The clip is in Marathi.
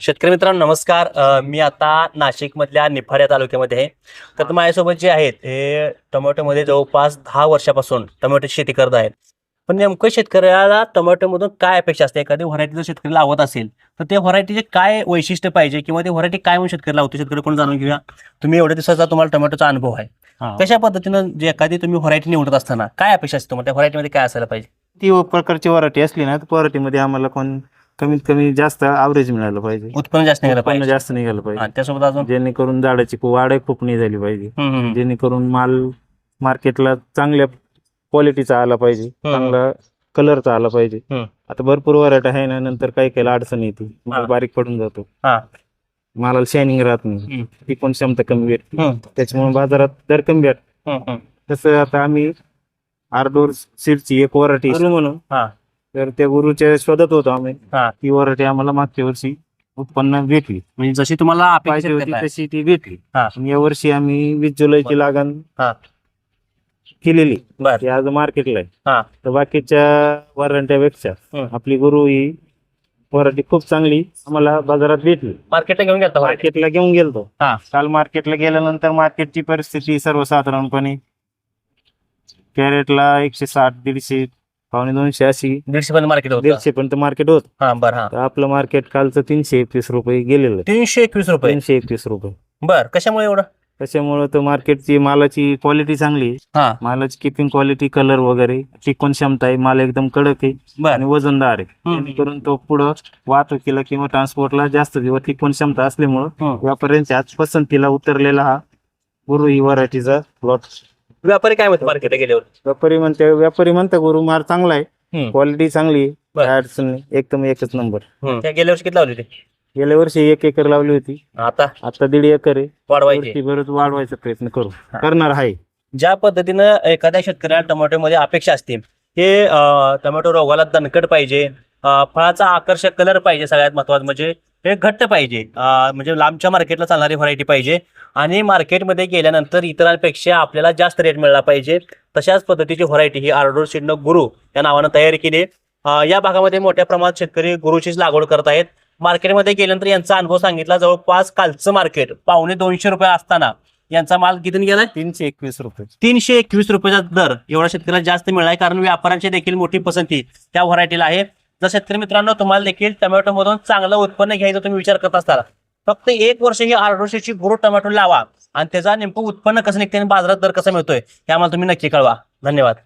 शेतकरी मित्रांनो नमस्कार. अ, मी आता नाशिकमधल्या निफाड या तालुक्यामध्ये आहे. तर माझ्यासोबत जे आहेत हे टोमॅटोमध्ये जवळपास दहा वर्षापासून टोमॅटोची शेती करत आहेत. पण नेमकं शेतकऱ्याला टोमॅटोमधून काय अपेक्षा असते? एखादी व्हरायटी जर शेतकरी लावत असेल तर त्या व्हरायटीचे काय वैशिष्ट्य पाहिजे? किंवा ती व्हरायटी काय म्हणून शेतकरी लावतो? शेतकरी कोण जाणून घेऊया? तुम्ही एवढ्या दिवसाचा तुम्हाला टोमॅटोचा अनुभव आहे. कशा पद्धतीनं जे एखादी तुम्ही व्हरायटी निवडत असताना काय अपेक्षा असते तुम्हाला? त्या व्हरायटीमध्ये काय असायला पाहिजे? ती व प्रकारची वराठी असली ना तर आम्हाला कोण कमीत कमी जास्त आवरेज मिळालं पाहिजे. उत्पन्न जास्त निघालं उत्पन्न पाहिजे. जास्त निघालं हा, पाहिजे त्यासोबत अजून? जेणेकरून झाडाची खूप वाढ खूप नाही झाली पाहिजे. हम्म, हम्म, जेणेकरून माल मार्केटला चांगल्या क्वालिटीचा आला पाहिजे. हम्म. चांगला कलरचा आला पाहिजे. हम्म. आता भरपूर वराठ आहे ना नंतर काही काही अडचण येते. माल हा. बारीक पडून जातो. हा. मालाला शायनिंग राहत नाही. ती पण क्षमता कमी भेटते हम्म, त्याच्यामुळे बाजारात दर कमी भेट हम्म, हम्म. तसं आता आम्ही आरडोर सीडची एक गुरु म्हणून? हा. तर त्या गुरुच्या शोधत होतो आम्ही हा. ती वराठी आम्हाला मागच्या वर्षी उत्पन्न भेटली म्हणजे जशी तुम्हाला पाहिजे होती आहे. तशी ती भेटली हा. आणि या वर्षी आम्ही वीस जुलैची लागण हा. केलेली बर ती आज मार्केटला हा. आहे तर बाकीच्या वरांट्यापेक्षा. आपली गुरु ही वराठी खूप चांगली आम्हाला बाजारात भेटली मार्केटला घेऊन गेलता व्हरायटी. मार्केटला घेऊन गेलतो हा. काल मार्केटला गेल्यानंतर मार्केटची परिस्थिती सर्वसाधारणपणे कॅरेटला एकशे साठ दीडशे पावणे दोनशे अशी दीडशे पर्यंत मार्केट होतं. दीडशे पर्यंत मार्केट होत. हा बर हा. तर आपलं मार्केट कालचं तीनशे एकवीस रुपये गेलेलं. आहे. तीनशे एकवीस रुपये? तीनशे एकवीस रुपये. बर कशामुळे एवढं? त्याच्यामुळे तर मार्केटची मालाची क्वालिटी चांगली आहे. हा. मालाची किपिंग क्वालिटी कलर वगैरे टिकून क्षमता आहे. माल एकदम कडक आहे. बर. आणि वजनदार आहे. हम्म. जेणेकरून तो पुढं वाहतुकीला किंवा ट्रान्सपोर्टला जास्त दिवस टिकून क्षमता असल्यामुळं. व्यापाऱ्यांच्या आज पसंतीला उतरलेला हा गुरु ही व्हरायटीचा प्लॉट व्यापारी काय म्हणते मार्केटला गेल्यावर? व्यापारी म्हणते व्यापारी म्हणता गुरु माल चांगला आहे. हम्म. क्वालिटी चांगली आहे. बर. काय अडचण नाही. एकदम एकच नंबर. त्या गेल्या वर्षी किती लावली होती? गेल्या वर्षी एक एकर लावली होती. आता? आता दीड एकर आहे. वाढवायची. बरंच वाढवायचा प्रयत्न करू. करणार आहे. ज्या पद्धतीनं एखाद्या शेतकऱ्याला टोमॅटोमध्ये अपेक्षा असते हे अं, टोमॅटो रोगाला दणकट पाहिजे अं, फळाचा आकर्षक कलर पाहिजे सगळ्यात महत्वाचं. म्हणजे हे घट्ट पाहिजे. म्हणजे लांबच्या मार्केटला चालणारी व्हरायटी पाहिजे. आणि मार्केटमध्ये गेल्यानंतर इतरांपेक्षा आपल्याला जास्त रेट मिळाला पाहिजे. तशाच पद्धतीची व्हरायटी ही आर्डोर सिडनं गुरु या नावानं तयारी केली या भागामध्ये मोठ्या प्रमाणात शेतकरी गुरुचीच लागवड करत आहेत. मार्केटमध्ये गेल्यानंतर यांचा अनुभव सांगितला जवळपास कालचं मार्केट पावणे दोनशे रुपये असताना यांचा माल किती गेलाय तीनशे एकवीस रुपये. तीनशे एकवीस रुपयाचा दर एवढा शेतकऱ्याला जास्त मिळाला आहे. कारण व्यापाऱ्यांची देखील मोठी पसंती त्या व्हरायटीला आहे. जर शेतकरी मित्रांनो तुम्हाला देखील टोमॅटो मधून चांगलं उत्पन्न घ्यायचं तुम्ही विचार करत असताना फक्त एक वर्ष ही आरडोशेची गुरु टोमॅटो लावा आणि त्याचा नेमकं उत्पन्न कसं निघते आणि बाजारात दर कसा मिळतोय हे आम्हाला तुम्ही नक्की कळवा. धन्यवाद.